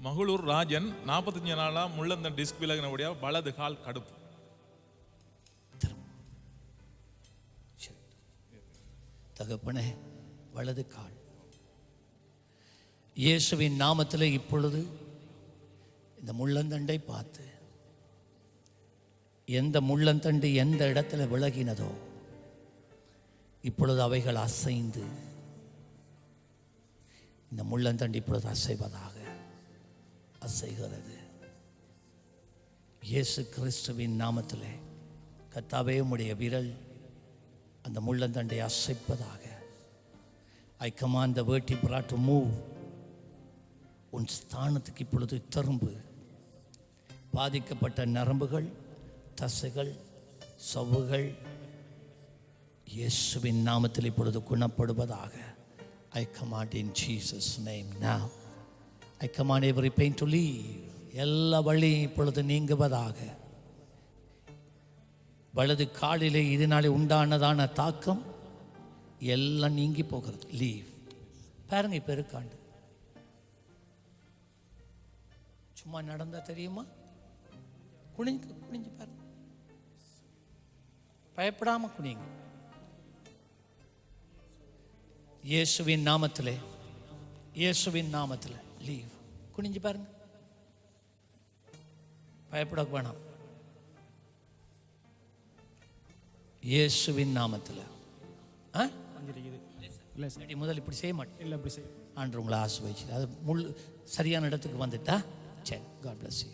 மகளூர் ராஜன் நாற்பத்தஞ்சு நாளா முள்ளந்தன் டிஸ்க் விலகினபடியா வலது கால் கடுப்பு. தகப்பனே வலது கால். இயேசுவின் நாமத்தில் இப்பொழுது இந்த முள்ளந்தண்டை பார்த்து எந்த முள்ளந்தண்டு எந்த இடத்துல விலகினதோ இப்பொழுது அவைகள் அசைந்து இந்த முள்ளந்தண்டு இப்பொழுது அசைவதாக அசைகிறது. இயேசு கிறிஸ்துவின் நாமத்தில் கத்தாவே உடைய விரல் அந்த முள்ளந்தண்டை அசைப்பதாக. ஐ கமாண்ட் த வேட்டி பிராட் மூவ் உன் ஸ்தானத்துக்கு இப்பொழுது திரும்பு. பாதிக்கப்பட்ட நரம்புகள் தசைகள் சவ்வுகள் இயேசுவின் நாமத்தில் இப்பொழுது குணப்படுவதாக. I command in Jesus name நான் I command every pain to leave எல்லா வழியும் இப்பொழுது நீங்குவதாக. வலது காலிலே இதனாலே உண்டானதான தாக்கம் எல்லாம் நீங்கி போகிறது. லீவ் பாருங்க இப்போ இருக்காண்டு. சும்மா நடந்தா தெரியுமா? குனிஞ்சு குனிஞ்சு பாருங்க. பயப்படாம குனிங்க இயேசுவின் நாமத்திலே இயேசுவின் நாமத்தில். லீவ் குனிஞ்சு பாருங்க பயப்பட வேணாம் இயேசுவின் நாமத்தில் ஆ இல்லை சார் முதல்ல இப்படி செய்ய மாட்டேன் இல்லை அப்படி சார் ஆண்டு உங்களை ஆசிர்வதிச்சு அது முள் சரியான இடத்துக்கு வந்துட்டா சரி காட் bless you.